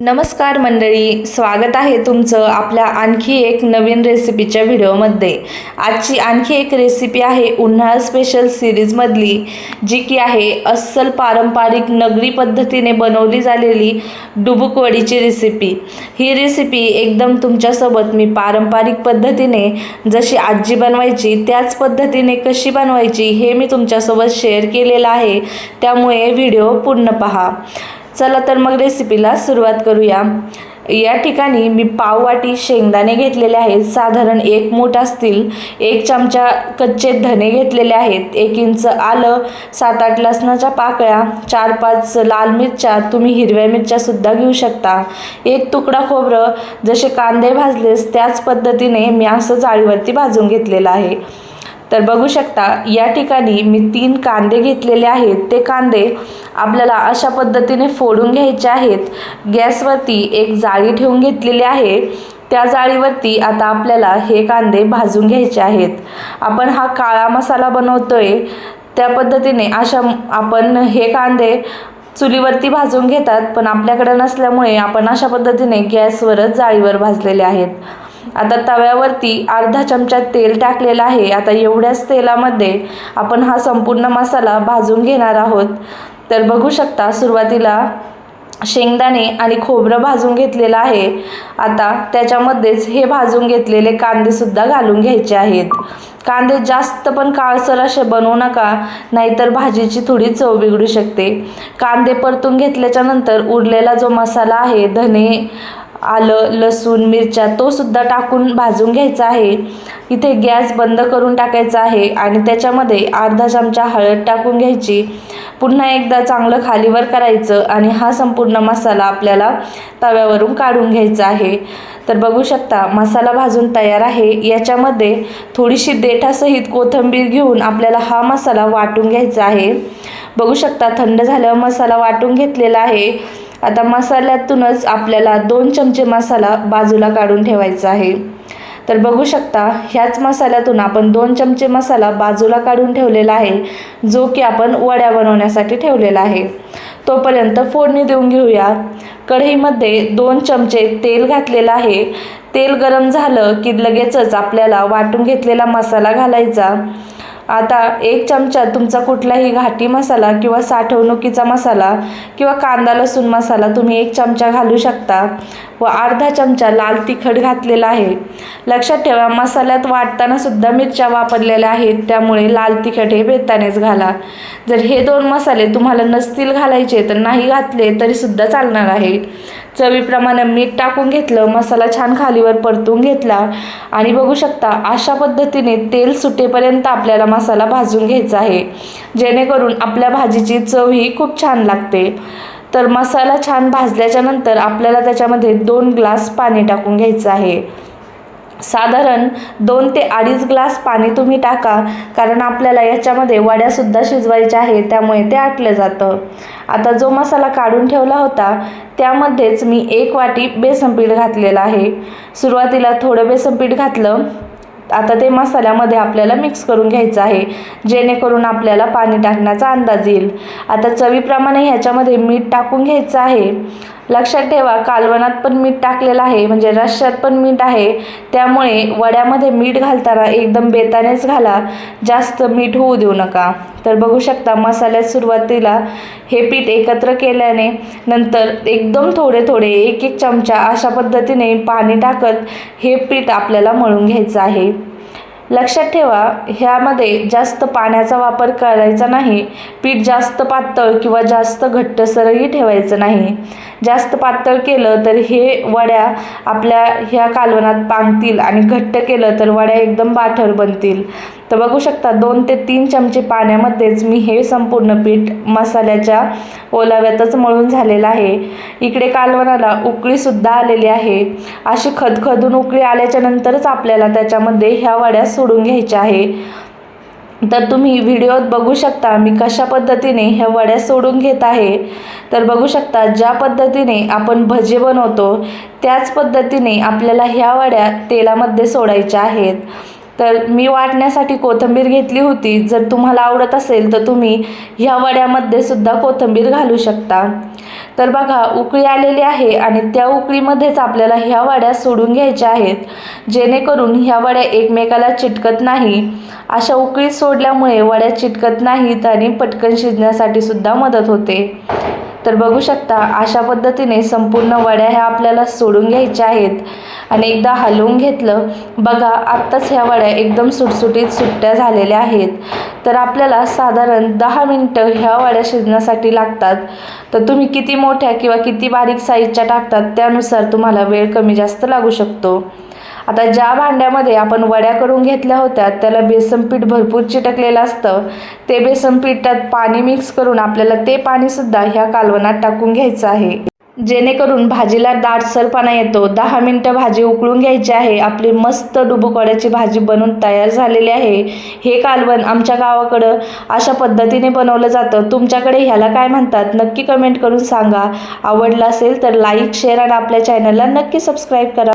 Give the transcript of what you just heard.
नमस्कार मंडळी स्वागत आहे तुमचं आपल्या आणखी एक नवीन रेसिपीच्या व्हिडिओमध्ये. आजची आणखी एक रेसिपी आहे उन्हाळा स्पेशल सिरीजमधली जी की आहे अस्सल पारंपरिक नगरी पद्धतीने बनवली झालेली डुबुकवडीची रेसिपी. ही रेसिपी एकदम तुमच्यासोबत मी पारंपरिक पद्धतीने जशी आजी बनवायची त्याच पद्धतीने कशी बनवायची हे मी तुमच्यासोबत शेअर केलेलं आहे. त्यामुळे व्हिडिओ पूर्ण पहा. चला तर मग रेसिपीला सुरुवात करूया. या ठिकाणी मी पाववाटी शेंगदाणे घेतलेले आहेत. साधारण एक मूठ असतील एक चमचा कच्चे धने घेतलेले आहेत. एक इंच आलं सात आठ लसणाच्या पाकळ्या चार पाच लाल मिरच्या तुम्ही हिरव्या मिरच्यासुद्धा घेऊ शकता. एक तुकडा खोबरं जसे कांदे भाजलेस त्याच पद्धतीने मी असं जाळीवरती भाजून घेतलेलं आहे. तर बघू शकता या ठिकाणी मी तीन कांदे घेतलेले आहेत. ते कांदे आपल्याला अशा पद्धतीने फोडून घ्यायचे आहेत. गॅसवरती एक जाळी ठेवून घेतलेली आहे. त्या जाळीवरती आता आपल्याला हे कांदे भाजून घ्यायचे आहेत. आपण हा काळा मसाला बनवतोय. त्या पद्धतीने अशा आपण हे कांदे चुलीवरती भाजून घेतात पण आपल्याकडे नसल्यामुळे आपण अशा पद्धतीने गॅसवरच जाळीवर भाजलेले आहेत. आता तव्यावरती अर्धा चमचा तेल टाकलेलं आहे. आता एवढ्याच तेलामध्ये आपण हा संपूर्ण मसाला भाजून घेणार आहोत. तर बघू शकता सुरुवातीला शेंगदाणे आणि खोबरं भाजून घेतलेलं आहे. आता त्याच्यामध्येच हे भाजून घेतलेले कांदेसुद्धा घालून घ्यायचे आहेत. कांदे जास्त पण काळसर असे बनवू नका नाहीतर भाजीची थोडी चव बिघडू शकते. कांदे परतून घेतल्याच्या नंतर उरलेला जो मसाला आहे धने आलं लसूण मिरच्या तो सुद्धा टाकून भाजून घ्यायचा आहे. इथे गॅस बंद करून टाकायचा आहे आणि त्याच्यामध्ये अर्धा चमचा हळद टाकून घ्यायची. पुन्हा एकदा चांगलं खालीवर करायचं आणि हा संपूर्ण मसाला आपल्याला तव्यावरून काढून घ्यायचा आहे. तर बघू शकता मसाला भाजून तयार आहे. याच्यामध्ये थोडीशी देठासहित कोथिंबीर घेऊन आपल्याला हा मसाला वाटून घ्यायचा आहे. बघू शकता थंड झाल्यावर मसाला वाटून घेतलेला आहे. आता मसाल्यातूनच आपल्याला दोन चमचे मसाला बाजूला काढून ठेवायचा आहे. तर बघू शकता ह्याच मसाल्यातून आपण दोन चमचे मसाला बाजूला काढून ठेवलेला आहे जो की आपण वड्या बनवण्यासाठी ठेवलेला आहे. तोपर्यंत फोडणी देऊन घेऊया. कढईमध्ये दोन चमचे तेल घातलेलं आहे. तेल गरम झालं की लगेचच आपल्याला वाटून घेतलेला मसाला घालायचा. आता एक चमचा तुमचा कुठलाही घाटी मसाला किंवा साठवणुकीचा मसाला किंवा कांदा लसूण मसाला तुम्ही एक चमचा घालू शकता व अर्धा चमचा लाल तिखट घातलेला आहे. लक्षात ठेवा मसाल्यात वाटताना सुद्धा मिरच्या वापरलेल्या आहेत त्यामुळे लाल तिखट हे बेतानेच घाला. जर हे दोन मसाले तुम्हाला नसतील घालायचे तर नाही घातले तरी सुद्धा चालणार आहे. चवीप्रमाणे मीठ टाकून घेतलं मसाला छान खालीवर परतून घेतला आणि बघू शकता अशा पद्धतीने तेल सुटेपर्यंत आपल्याला मसाला भाजून घ्यायचा आहे. जेणेकरून आपल्या भाजीची चव ही खूप छान लागते. तर मसाला छान भाजल्याच्या नंतर आपल्याला त्याच्यामध्ये दोन ग्लास पाणी टाकून घ्यायचं आहे. साधारण दोन ते अडीच ग्लास पाणी तुम्ही टाका कारण आपल्याला याच्यामध्ये वड्यासुद्धा शिजवायच्या आहे त्यामुळे ते आटलं जातं. आता जो मसाला काढून ठेवला होता त्यामध्येच मी एक वाटी बेसन पीठ घातलेलं आहे. सुरुवातीला थोडं बेसन पीठ घातलं. आता ते मसाल्यामध्ये आपल्याला मिक्स करून घ्यायचं आहे जेणेकरून आपल्याला पाणी टाकण्याचा अंदाज येईल. आता चवीप्रमाणे ह्याच्यामध्ये मीठ टाकून घ्यायचं आहे. लक्षात ठेवा कालवणात पण मीठ टाकलेलं आहे म्हणजे रश्श्यात पण मीठ आहे. त्यामुळे वड्यामध्ये मीठ घालताना एकदम बेतानेच घाला. जास्त मीठ होऊ देऊ नका. तर बघू शकता मसाल्यात सुरुवातीला हे पीठ एकत्र केल्याने नंतर एकदम थोडे थोडे एक एक चमचा अशा पद्धतीने पाणी टाकत हे पीठ आपल्याला मळून घ्यायचं आहे. लक्षात ठेवा ह्यामध्ये जास्त पाण्याचा वापर करायचा नाही. पीठ जास्त पातळ किंवा जास्त घट्टसरही ठेवायचं नाही. जास्त पातळ केलं तर हे वड्या आपल्या ह्या कालवनात पांगतील आणि घट्ट केलं तर वड्या एकदम बाठर बनतील. तर बघू शकता दोन ते तीन चमचे पाण्यामध्येच मी हे संपूर्ण पीठ मसाल्याच्या ओलाव्यातच मळून झालेलं आहे. इकडे कालवनाला उकळीसुद्धा आलेली आहे. अशी खदखदून उकळी आल्याच्या नंतरच आपल्याला त्याच्यामध्ये ह्या वड्या सोडून घ्यायच्या आहे. तर तुम्ही व्हिडिओत बघू शकता मी कशा पद्धतीने ह्या वड्या सोडून घेत आहे. तर बघू शकता ज्या पद्धतीने आपण भजे बनवतो त्याच पद्धतीने आपल्याला ह्या वड्या तेलामध्ये सोडायच्या आहेत. तर मी वाटण्यासाठी कोथिंबीर घेतली होती. जर तुम्हाला आवडत असेल तर तुम्ही ह्या वड्यामध्ये सुद्धा कोथिंबीर घालू शकता. तर बघा उकळी आलेली आहे आणि त्या उकळीमध्येच आपल्याला ह्या वड्या सोडून घ्यायच्या आहेत. जेणेकरून ह्या वड्या एकमेकाला चिटकत नाही. अशा उकळी सोडल्यामुळे वड्या चिटकत नाहीत आणि पटकन शिजण्यासाठी सुद्धा मदत होते. तर बघू शकता अशा पद्धतीने संपूर्ण वड्या ह्या आपल्याला सोडून घ्यायच्या आहेत. आणि एकदा हलवून घेतलं बघा आत्ताच ह्या वड्या एकदम सुटसुटीत सुट्ट्या झालेल्या आहेत. तर आपल्याला साधारण दहा मिनटं ह्या वड्या शिजण्यासाठी लागतात. तर तुम्ही किती मोठ्या किंवा किती बारीक साईजच्या टाकतात त्यानुसार तुम्हाला वेळ कमी जास्त लागू शकतो. आता ज्या भांड्यामध्ये आपण वड्या करून घेतल्या होत्या त्याला बेसन पीठ भरपूर चिटकलेलं असतं. ते बेसन पिठात पाणी मिक्स करून आपल्याला ते पाणीसुद्धा ह्या कालवणात टाकून घ्यायचं आहे. जेणेकरून भाजीला दाटसरपणा येतो. दहा मिनटं भाजी उकळून घ्यायची आहे. आपली मस्त डुबुकड्याची भाजी बनून तयार झालेली आहे. हे कालवण आमच्या गावाकडं अशा पद्धतीने बनवलं जातं. तुमच्याकडे ह्याला काय म्हणतात? नक्की कमेंट करून सांगा. आवडलं असेल तर लाईक शेअर आणि आपल्या चॅनलला नक्की सबस्क्राईब करा.